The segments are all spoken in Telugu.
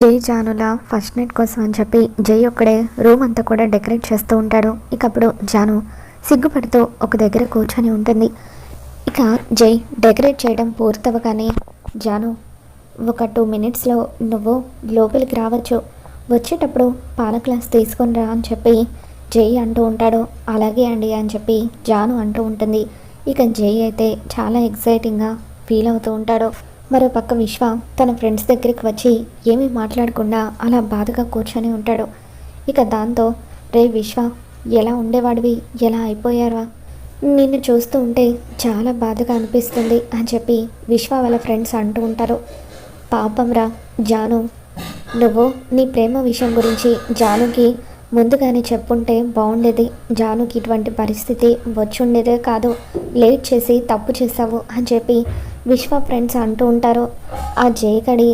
జై జానుల ఫస్ట్ నైట్ కోసం అని చెప్పి జై ఒక్కడే రూమ్ అంతా కూడా డెకరేట్ చేస్తూ ఉంటాడు. ఇక అప్పుడు జాను సిగ్గుపడుతూ ఒక దగ్గర కూర్చొని ఉంటుంది. ఇక జై డెకరేట్ చేయడం పూర్తవగానే జాను ఒక టూ మినిట్స్లో నువ్వు లోపలికి రావచ్చు. వచ్చేటప్పుడు పాల గ్లాస్ తీసుకొని రా అని చెప్పి జై అంటూ ఉంటాడు. అలాగే అండి అని చెప్పి జాను అంటూ ఉంటుంది. ఇక జై అయితే చాలా ఎక్సైటింగ్గా ఫీల్ అవుతూ ఉంటాడు. మరో పక్క విశ్వ తన ఫ్రెండ్స్ దగ్గరికి వచ్చి ఏమీ మాట్లాడకుండా అలా బాధగా కూర్చొని ఉంటాడు. ఇక దాంతో రే విశ్వ ఎలా ఉండేవాడివి? ఎలా అయిపోయారా నిన్ను చూస్తూ ఉంటే చాలా బాధగా అనిపిస్తుంది అని చెప్పి విశ్వ వాళ్ళ ఫ్రెండ్స్ అంటూ ఉంటారు. పాపం రా జాను. నువ్వు నీ ప్రేమ విషయం గురించి జానుకి ముందుగానే చెప్పుంటే బాగుండేది జానుకి ఇటువంటి పరిస్థితి వచ్చుండేదే కాదు. లేట్ చేసి తప్పు చేసావు అని చెప్పి విశ్వ ఫ్రెండ్స్ అంటూ ఉంటారు. ఆ జయగడి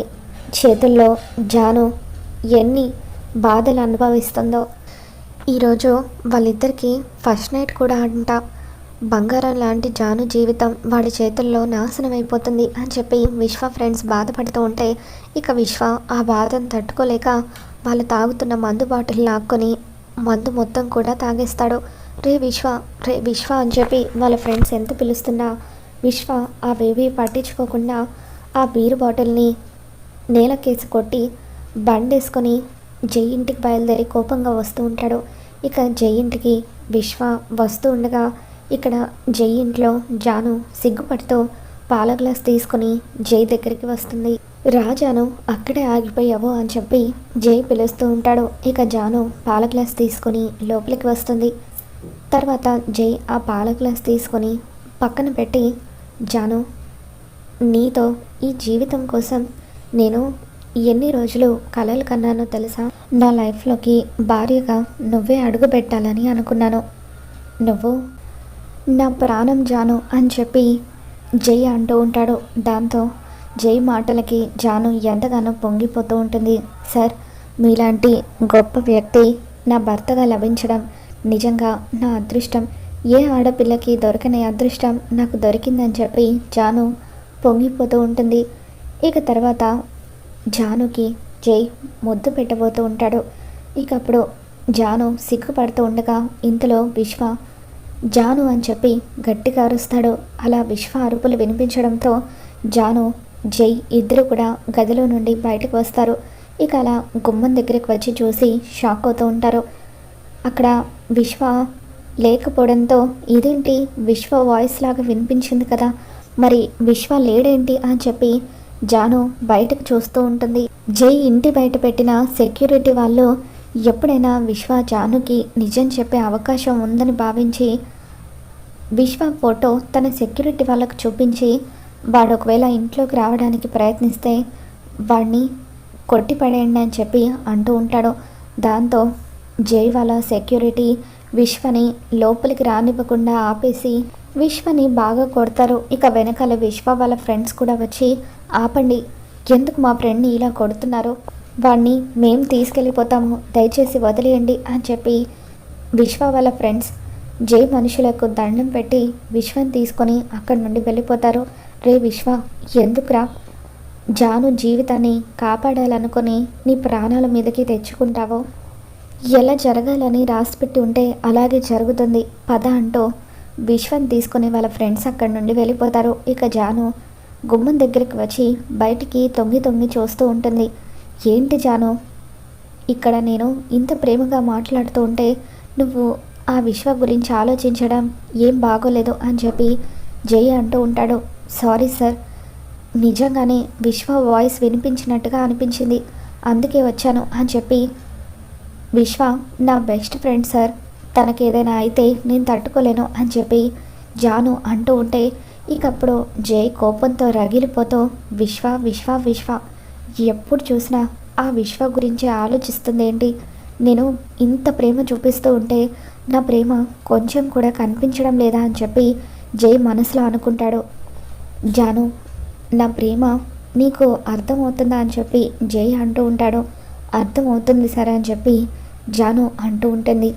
చేతుల్లో జాను ఎన్ని బాధలు అనుభవిస్తుందో. ఈరోజు వాళ్ళిద్దరికీ ఫస్ట్ నైట్ కూడా అంట. బంగారం లాంటి జాను జీవితం వాడి చేతుల్లో నాశనం అయిపోతుంది అని చెప్పి విశ్వ ఫ్రెండ్స్ బాధపడుతూ ఉంటే ఇక విశ్వ ఆ బాధను తట్టుకోలేక వాళ్ళు తాగుతున్న మందు బాటిల్ లాక్కొని మందు మొత్తం కూడా తాగేస్తాడు. రే విశ్వ రే విశ్వ అని చెప్పి వాళ్ళ ఫ్రెండ్స్ ఎంత పిలుస్తున్నా విశ్వ ఆ బేబీ పట్టించుకోకుండా ఆ బీరు బాటిల్ని నేలకేసి కొట్టి బండేసుకొని జై ఇంటికి బయలుదేరి కోపంగా వస్తూ ఉంటాడు. ఇక జై ఇంటికి విశ్వ వస్తూ ఉండగా ఇక్కడ జై ఇంట్లో జాను సిగ్గుపడుతూ పాల గ్లాస్ తీసుకుని జై దగ్గరికి వస్తుంది. రాజాను అక్కడే ఆగిపోయావు అని చెప్పి జై పిలుస్తూ ఉంటాడు. ఇక జాను పాల గ్లాస్ తీసుకొని లోపలికి వస్తుంది. తర్వాత జై ఆ పాల గ్లాస్ తీసుకొని పక్కన పెట్టి జాను నీతో ఈ జీవితం కోసం నేను ఎన్ని రోజులు కలలు కన్నానో తెలుసా? నా లైఫ్లోకి భార్యగా నువ్వే అడుగు పెట్టాలని అనుకున్నాను. నువ్వు నా ప్రాణం జాను అని చెప్పి జై అంటూ ఉంటాడు. దాంతో జై మాటలకి జాను ఎంతగానో పొంగిపోతూ ఉంటుంది. సార్ మీలాంటి గొప్ప వ్యక్తి నా భర్తగా లభించడం నిజంగా నా అదృష్టం. ఏ ఆడపిల్లకి దొరకని అదృష్టం నాకు దొరికిందని చెప్పి జాను పొంగిపోతూ ఉంటుంది. ఇక తర్వాత జానుకి జై ముద్దు పెట్టబోతూ ఉంటాడు. ఇక అప్పుడు జాను సిగ్గుపడుతూ ఉండగా ఇంతలో విశ్వ జాను అని చెప్పి గట్టిగా అరుస్తాడు. అలా విశ్వ అరుపులు వినిపించడంతో జాను జై ఇద్దరు కూడా గదిలో నుండి బయటకు వస్తారు. ఇక అలా గుమ్మం దగ్గరికి వచ్చి చూసి షాక్ అవుతూ ఉంటారు. అక్కడ విశ్వ లేకపోవడంతో ఇదేంటి విశ్వ వాయిస్ లాగా వినిపించింది కదా? మరి విశ్వ లేడేంటి అని చెప్పి జాను బయటకు చూస్తూ ఉంటుంది. జై ఇంటి బయట పెట్టిన సెక్యూరిటీ వాళ్ళు ఎప్పుడైనా విశ్వ జానుకి నిజం చెప్పే అవకాశం ఉందని భావించి విశ్వ ఫోటో తన సెక్యూరిటీ వాళ్ళకు చూపించి వాడు ఒకవేళ ఇంట్లోకి రావడానికి ప్రయత్నిస్తే వాడిని కొట్టి పడేయండి అని చెప్పి అంటూ ఉంటాడు. దాంతో జై వాళ్ళ సెక్యూరిటీ విశ్వని లోపలికి రానివ్వకుండా ఆపేసి విశ్వని బాగా కొడతారు. ఇక వెనకాల విశ్వ వాళ్ళ ఫ్రెండ్స్ కూడా వచ్చి ఆపండి ఎందుకు మా ఫ్రెండ్ని ఇలా కొడుతున్నారు? వాడిని మేము తీసుకెళ్ళిపోతాము. దయచేసి వదిలేయండి అని చెప్పి విశ్వ వాళ్ళ ఫ్రెండ్స్ జై మనుషులకు దండం పెట్టి విశ్వం తీసుకొని అక్కడి నుండి వెళ్ళిపోతారు. రే విశ్వ ఎందుకురా? జాను జీవితాన్ని కాపాడాలనుకొని నీ ప్రాణాల మీదకి తెచ్చుకుంటావో? ఎలా జరగాలని రాసిపెట్టి ఉంటే అలాగే జరుగుతుంది. పద అంటూ విశ్వం తీసుకుని వాళ్ళ ఫ్రెండ్స్ అక్కడి నుండి వెళ్ళిపోతారు. ఇక జాను గుమ్మం దగ్గరికి వచ్చి బయటికి తొంగి తొంగి చూస్తూ ఉంటుంది. ఏంటి జాను? ఇక్కడ నేను ఇంత ప్రేమగా మాట్లాడుతూ ఉంటే నువ్వు ఆ విశ్వ గురించి ఆలోచించడం ఏం బాగోలేదు అని చెప్పి జై అంటూ ఉంటాడు. సారీ సార్ నిజంగానే విశ్వ వాయిస్ వినిపించినట్టుగా అనిపించింది. అందుకే వచ్చాను అని చెప్పి విశ్వ నా బెస్ట్ ఫ్రెండ్ సార్. తనకి ఏదైనా అయితే నేను తట్టుకోలేను అని చెప్పి జాను అంటూ ఉంటే ఇకప్పుడు జై కోపంతో రగిలిపోతూ విశ్వ విశ్వ విశ్వ ఎప్పుడు చూసినా ఆ విశ్వ గురించి ఆలోచిస్తుంది ఏంటి నేను ఇంత ప్రేమ చూపిస్తూ ఉంటే నా ప్రేమ కొంచెం కూడా కనిపించడం లేదా అని చెప్పి జై మనసులో అనుకుంటాడు. జాను నా ప్రేమ నీకు అర్థమవుతుందా అని చెప్పి జై అంటూ ఉంటాడు. అర్థమవుతుంది సరే అని చెప్పి జాను అంటూ ఉంటుంది.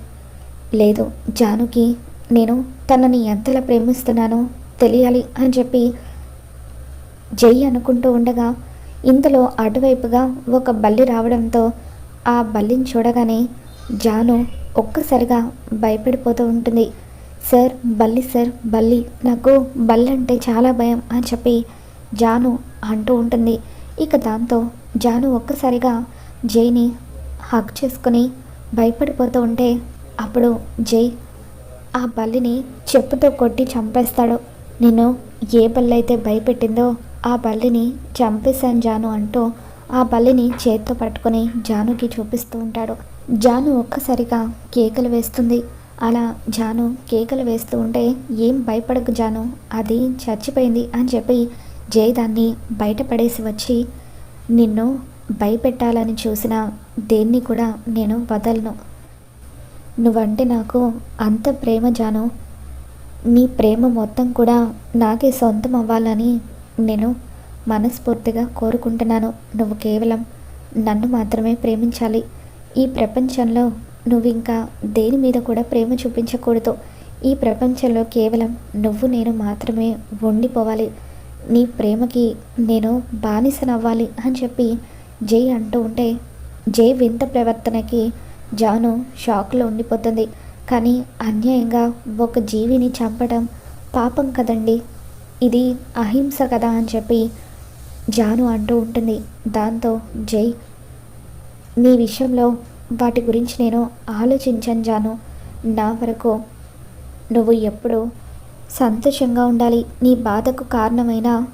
లేదు జానుకి నేను తనని ఎంతలా ప్రేమిస్తున్నానో తెలియాలి అని చెప్పి జై అనుకుంటూ ఉండగా ఇంతలో అటువైపుగా ఒక బల్లి రావడంతో ఆ బల్లిని చూడగానే జాను ఒక్కసారిగా భయపడిపోతూ ఉంటుంది. సార్ బల్లి సార్ బల్లి నాకు బల్లి అంటే చాలా భయం అని చెప్పి జాను అంటూ ఉంటుంది. ఇక దాంతో జాను ఒక్కసారిగా జైని హక్ చేసుకుని భయపడిపోతూ ఉంటే అప్పుడు జై ఆ బల్లిని చెప్పుతో కొట్టి చంపేస్తాడు. నిన్ను ఏ బల్లి అయితే భయపెట్టిందో ఆ బల్లిని చంపేశాను జాను అంటూ ఆ బల్లిని చేత్తో పట్టుకొని జానుకి చూపిస్తూ ఉంటాడు. జాను ఒక్కసారిగా కేకలు వేస్తుంది. అలా జాను కేకలు వేస్తూ ఉంటే ఏం భయపడకు జాను అది చచ్చిపోయింది అని చెప్పి జై దాన్ని బయటపడేసి వచ్చి నిన్ను భయపెట్టాలని చూసిన దేన్ని కూడా నేను వదలను. నువ్వంటే నాకు అంత ప్రేమ జాను. నీ ప్రేమ మొత్తం కూడా నాకే సొంతం అవ్వాలని నేను మనస్ఫూర్తిగా కోరుకుంటున్నాను. నువ్వు కేవలం నన్ను మాత్రమే ప్రేమించాలి. ఈ ప్రపంచంలో నువ్వు ఇంకా దేని మీద కూడా ప్రేమ చూపించకూడదు. ఈ ప్రపంచంలో కేవలం నువ్వు నేను మాత్రమే ఉండిపోవాలి. నీ ప్రేమకి నేను బానిసనవ్వాలి అని చెప్పి జై అంటూ ఉంటే జై వింత ప్రవర్తనకి జాను షాక్లో ఉండిపోతుంది. కానీ అన్యాయంగా ఒక జీవిని చంపడం పాపం కదండి. ఇది అహింస కదా అని చెప్పి జాను అంటూ ఉంటుంది. దాంతో జై నీ విషయంలో వాటి గురించి నేను ఆలోచించాను జాను. నా వరకు నువ్వు ఎప్పుడు సంతోషంగా ఉండాలి. నీ బాధకు కారణమైన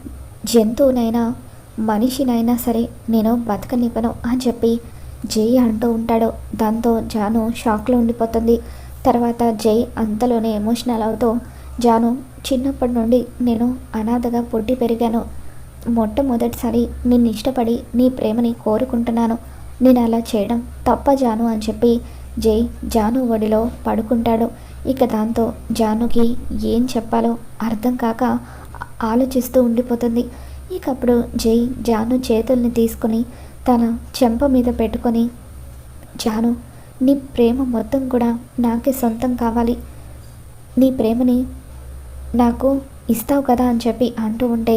జంతువునైనా మనిషినైనా సరే నేను బతకనివ్వను అని చెప్పి జై అంటూ ఉంటాడు. దాంతో జాను షాక్లో ఉండిపోతుంది. తర్వాత జై అంతలోనే ఎమోషనల్ అవుతూ జాను చిన్నప్పటి నుండి నేను అనాథగా పుట్టి పెరిగాను. మొట్టమొదటిసారి నిన్ను ఇష్టపడి నీ ప్రేమని కోరుకుంటున్నాను. నేను అలా చేయడం తప్ప జాను అని చెప్పి జై జాను ఒడిలో పడుకుంటాడు. ఇక దాంతో జానుకి ఏం చెప్పాలో అర్థం కాక ఆలోచిస్తూ ఉండిపోతుంది. ఇక అప్పుడు జై జాను చేతుల్ని తీసుకుని తన చెంప మీద పెట్టుకొని జాను నీ ప్రేమ మొత్తం కూడా నాకే సొంతం కావాలి. నీ ప్రేమని నాకు ఇస్తావు కదా అని చెప్పి అంటూ ఉంటే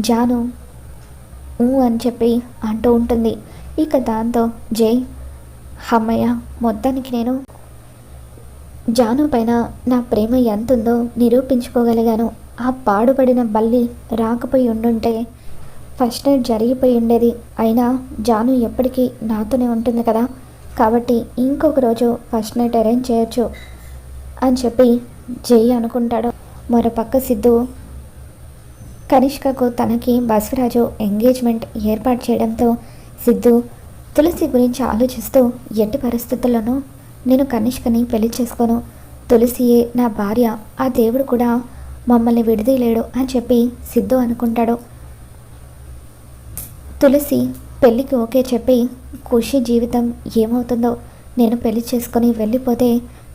జాను ఊ అని చెప్పి అంటూ ఉంటుంది. ఇక దాంతో జై అమ్మయ్య మొత్తానికి నేను జాను పైన నా ప్రేమ ఎంత ఉందో నిరూపించుకోగలిగాను. ఆ పాడుపడిన బల్లి రాకపోయి ఉండుంటే ఫస్ట్ నైట్ జరిగిపోయి ఉండేది. అయినా జాను ఎప్పటికీ నాతోనే ఉంటుంది కదా. కాబట్టి ఇంకొక రోజు ఫస్ట్ నైట్ అరేంజ్ చేయొచ్చు అని చెప్పి జై అనుకుంటాడు. మరోపక్క సిద్ధు కనిష్కకు తనకి బసవరాజు ఎంగేజ్మెంట్ ఏర్పాటు చేయడంతో సిద్ధు తులసి గురించి ఆలోచిస్తూ ఎట్టి పరిస్థితుల్లోనూ నేను కనిష్కని పెళ్ళి చేసుకోను. తులసియే నా భార్య ఆ దేవుడు కూడా మమ్మల్ని విడదీయలేడు అని చెప్పి సిద్ధు అనుకుంటాడు. తులసి పెళ్ళికి ఓకే చెప్పి ఖుషి జీవితం ఏమవుతుందో నేను పెళ్ళి చేసుకొని వెళ్ళిపోతే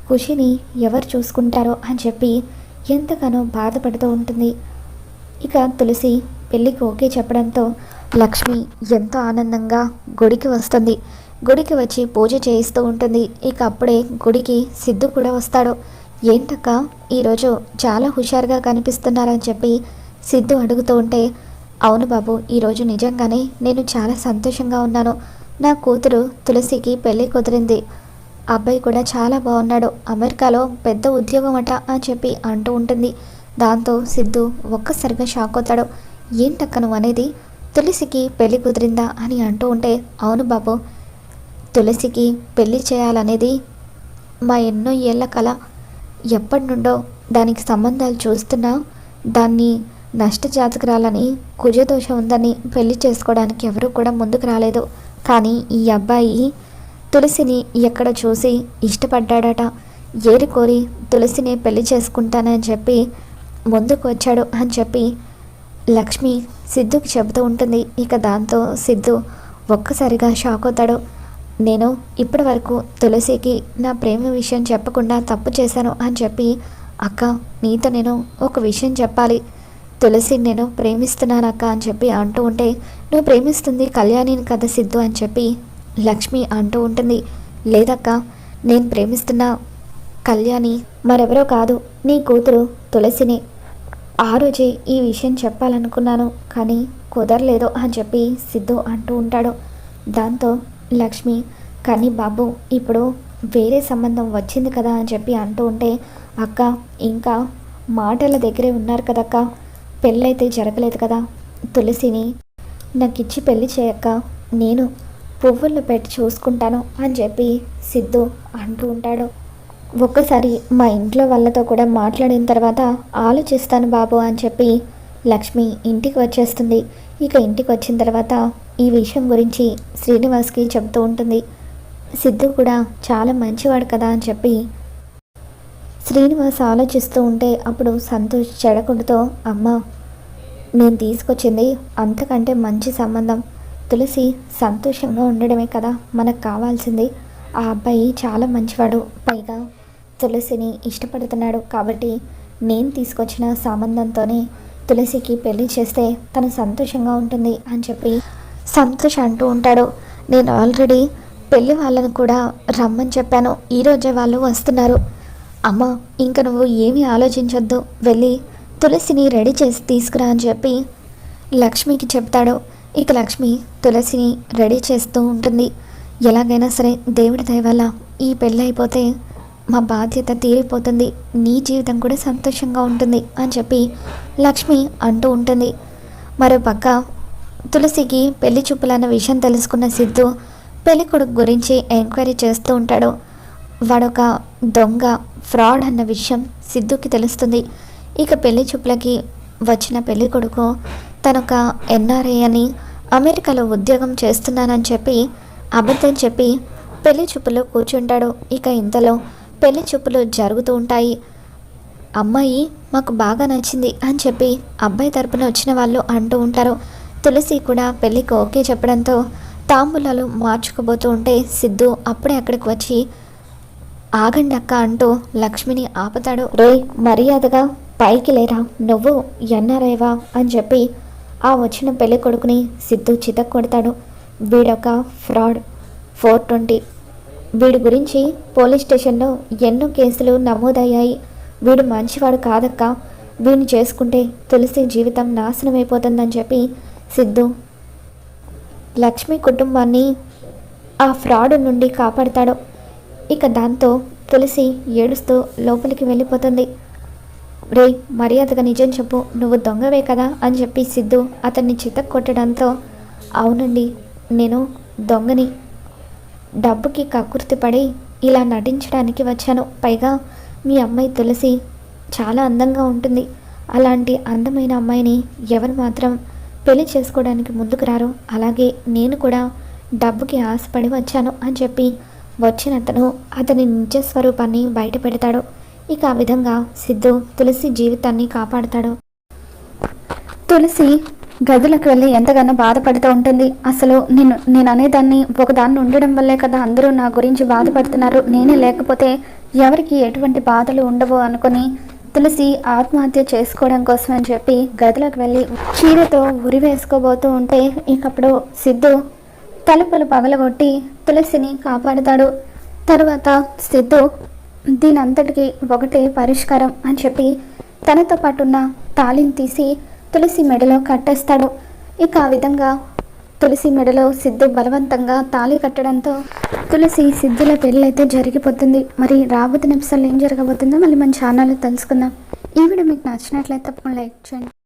ఖుషిని ఎవరు చూసుకుంటారో అని చెప్పి ఎంతగానో బాధపడుతూ ఉంటుంది. ఇక తులసి పెళ్ళికి ఓకే చెప్పడంతో లక్ష్మి ఎంతో ఆనందంగా గుడికి వస్తుంది. గుడికి వచ్చి పూజ చేయిస్తూ ఉంటుంది. ఇక అప్పుడే గుడికి సిద్ధు కూడా వస్తాడు. ఏంటక్క ఈరోజు చాలా హుషారుగా కనిపిస్తున్నారని చెప్పి సిద్ధు అడుగుతూ ఉంటే అవును బాబు ఈరోజు నిజంగానే నేను చాలా సంతోషంగా ఉన్నాను. నా కూతురు తులసికి పెళ్ళి కుదిరింది. అబ్బాయి కూడా చాలా బాగున్నాడు. అమెరికాలో పెద్ద ఉద్యోగం అట అని చెప్పి అంటూ ఉంటుంది. దాంతో సిద్ధు ఒక్కసారిగా షాక్ అవుతాడు. ఏంటక్క నువ్వు అనేది? తులసికి పెళ్ళి కుదిరిందా అని అంటూ ఉంటే అవును బాబు తులసికి పెళ్ళి చేయాలనేది మా ఎన్నో ఏళ్ళ కళ ఎప్పటి నుండో దానికి సంబంధాలు చూస్తున్నా దాన్ని నష్టజాతకురాలని కుజదోషం ఉందని పెళ్ళి చేసుకోవడానికి ఎవరు కూడా ముందుకు రాలేదు. కానీ ఈ అబ్బాయి తులసిని ఎక్కడ చూసి ఇష్టపడ్డాడట? ఏరి కోరి తులసిని పెళ్ళి చేసుకుంటానని చెప్పి ముందుకు వచ్చాడు అని చెప్పి లక్ష్మి సిద్ధుకి చెబుతూ ఉంటుంది. ఇక దాంతో సిద్ధు ఒక్కసారిగా షాక్ అవుతాడు. నేను ఇప్పటి వరకు తులసికి నా ప్రేమ విషయం చెప్పకుండా తప్పు చేశాను అని చెప్పి అక్క నీతో నేను ఒక విషయం చెప్పాలి. తులసి నేను ప్రేమిస్తున్నానక్క అని చెప్పి అంటూ ఉంటే నువ్వు ప్రేమిస్తుంది కళ్యాణిని కదా సిద్ధు అని చెప్పి లక్ష్మి అంటూ ఉంటుంది. లేదక్క నేను ప్రేమిస్తున్న కళ్యాణి మరెవరో కాదు నీ కూతురు తులసిని. ఆ రోజే ఈ విషయం చెప్పాలనుకున్నాను కానీ కుదరలేదు అని చెప్పి సిద్ధు అంటూ ఉంటాడు. దాంతో లక్ష్మి కానీ బాబు ఇప్పుడు వేరే సంబంధం వచ్చింది కదా అని చెప్పి అంటూ ఉంటే అక్క ఇంకా మాటల దగ్గరే ఉన్నారు కదక్క పెళ్ళైతే జరగలేదు కదా? తులసిని నాకు ఇచ్చి పెళ్ళి చేయక్క. నేను పువ్వుల్లో పెట్టి చూసుకుంటాను అని చెప్పి సిద్ధు అంటూ ఉంటాడు. ఒక్కసారి మా ఇంట్లో వాళ్ళతో కూడా మాట్లాడిన తర్వాత ఆలోచిస్తాను బాబు అని చెప్పి లక్ష్మి ఇంటికి వచ్చేస్తుంది. ఇక ఇంటికి వచ్చిన తర్వాత ఈ విషయం గురించి శ్రీనివాస్కి చెబుతూ ఉంటుంది. సిద్ధు కూడా చాలా మంచివాడు కదా అని చెప్పి శ్రీనివాస్ ఆలోచిస్తూ ఉంటే అప్పుడు సంతోష్ చెడకుడితో అమ్మ నేను తీసుకొచ్చింది అంతకంటే మంచి సంబంధం. తులసి సంతోషంగా ఉండడమే కదా మనకు కావాల్సింది. ఆ అబ్బాయి చాలా మంచివాడు. పైగా తులసిని ఇష్టపడుతున్నాడు కాబట్టి నేను తీసుకొచ్చిన సంబంధంతోనే తులసికి పెళ్ళి చేస్తే తను సంతోషంగా ఉంటుంది అని చెప్పి సంతోష్ అంటూ ఉంటాడు. నేను ఆల్రెడీ పెళ్ళి వాళ్ళను కూడా రమ్మని చెప్పాను. ఈరోజే వాళ్ళు వస్తున్నారు. అమ్మ ఇంక నువ్వు ఏమీ ఆలోచించొద్దు. వెళ్ళి తులసిని రెడీ చేసి తీసుకురా అని చెప్పి లక్ష్మికి చెప్తాడు. ఇక లక్ష్మి తులసిని రెడీ చేస్తూ ఉంటుంది. ఎలాగైనా సరే దేవుడి దయవల్ల ఈ పెళ్ళి అయిపోతే మా బాధ్యత తీరిపోతుంది. నీ జీవితం కూడా సంతోషంగా ఉంటుంది అని చెప్పి లక్ష్మి అంటూ ఉంటుంది. మరో పక్క తులసికి పెళ్ళి చూపులన్న విషయం తెలుసుకున్న సిద్ధు పెళ్ళి కొడుకు గురించి ఎంక్వైరీ చేస్తూ ఉంటాడు. వాడొక దొంగ ఫ్రాడ్ అన్న విషయం సిద్ధుకి తెలుస్తుంది. ఇక పెళ్ళి చూపులకి వచ్చిన పెళ్ళి కొడుకు తనొక ఎన్ఆర్ఐ అని అమెరికాలో ఉద్యోగం చేస్తున్నానని చెప్పి అబద్ధం చెప్పి పెళ్ళి చూపులో కూర్చుంటాడు. ఇక ఇంతలో పెళ్ళి చూపులు జరుగుతూ ఉంటాయి. అమ్మాయి మాకు బాగా నచ్చింది అని చెప్పి అబ్బాయి తరపున వచ్చిన వాళ్ళు అంటూ ఉంటారు. తులసి కూడా పెళ్ళికి ఓకే చెప్పడంతో తాంబూలాలు మార్చుకోబోతూ ఉంటే సిద్ధు అప్పుడే అక్కడికి వచ్చి ఆగండి అక్క అంటూ లక్ష్మిని ఆపుతాడు. రే మర్యాదగా పైకి లేరా? నువ్వు ఎన్నారేవా? అని చెప్పి ఆ వచ్చిన పెళ్ళి కొడుకుని సిద్ధు చితక్ కొడతాడు. వీడొక ఫ్రాడ్. Four twenty. వీడి గురించి పోలీస్ స్టేషన్లో ఎన్నో కేసులు నమోదయ్యాయి. వీడు మంచివాడు కాదక్క. వీడిని చేసుకుంటే తులసి జీవితం నాశనం అయిపోతుందని చెప్పి సిద్ధు లక్ష్మి కుటుంబాన్ని ఆ ఫ్రాడ్ నుండి కాపాడతాడు. ఇక దాంతో తులసి ఏడుస్తూ లోపలికి వెళ్ళిపోతుంది. రే మర్యాదగా నిజం చెప్పు. నువ్వు దొంగవే కదా? అని చెప్పి సిద్ధు అతన్ని చితక్ కొట్టడంతో అవునండి నేను దొంగని. డబ్బుకి కక్కుర్తి పడి ఇలా నటించడానికి వచ్చాను. పైగా మీ అమ్మాయి తులసి చాలా అందంగా ఉంటుంది. అలాంటి అందమైన అమ్మాయిని ఎవరు మాత్రం పెళ్ళి చేసుకోవడానికి ముందుకు రారు. అలాగే నేను కూడా డబ్బుకి ఆశపడి వచ్చాను అని చెప్పి వచ్చినతను అతని నిజ స్వరూపాన్ని బయట పెడతాడు ఇక ఆ విధంగా సిద్ధు తులసి జీవితాన్ని కాపాడుతాడు. తులసి గదులకు వెళ్ళి ఎంతగానో బాధపడుతూ ఉంటుంది. అసలు నేను నేను అనేదాన్ని ఒకదాన్ని ఉండడం వల్లే కదా అందరూ నా గురించి బాధపడుతున్నారు. నేనే లేకపోతే ఎవరికి ఎటువంటి బాధలు ఉండవు అనుకుని తులసి ఆత్మహత్య చేసుకోవడం కోసం అని చెప్పి గదిలోకి వెళ్ళి చీరతో ఉరి వేసుకోబోతూ ఉంటే ఇకప్పుడు సిద్ధు తలుపులు పగలగొట్టి తులసిని కాపాడుతాడు. తర్వాత సిద్ధు దీని అంతటికి ఒకటే పరిష్కారం అని చెప్పి తనతో పాటున్న తాళిని తీసి తులసి మెడలో కట్టేస్తాడు. ఇక ఆ విధంగా తులసి మెడలో సిద్ధు బలవంతంగా తాళి కట్టడంతో తులసి సిద్ధుల పెళ్ళైతే జరిగిపోతుంది. మరి రాబోతున్న ఎపిసోడ్లో ఏం జరగబోతుందో మళ్ళీ మన ఛానల్లో తెలుసుకుందాం. ఈ వీడియో మీకు నచ్చినట్లయితే తప్పకుండా లైక్ చేయండి.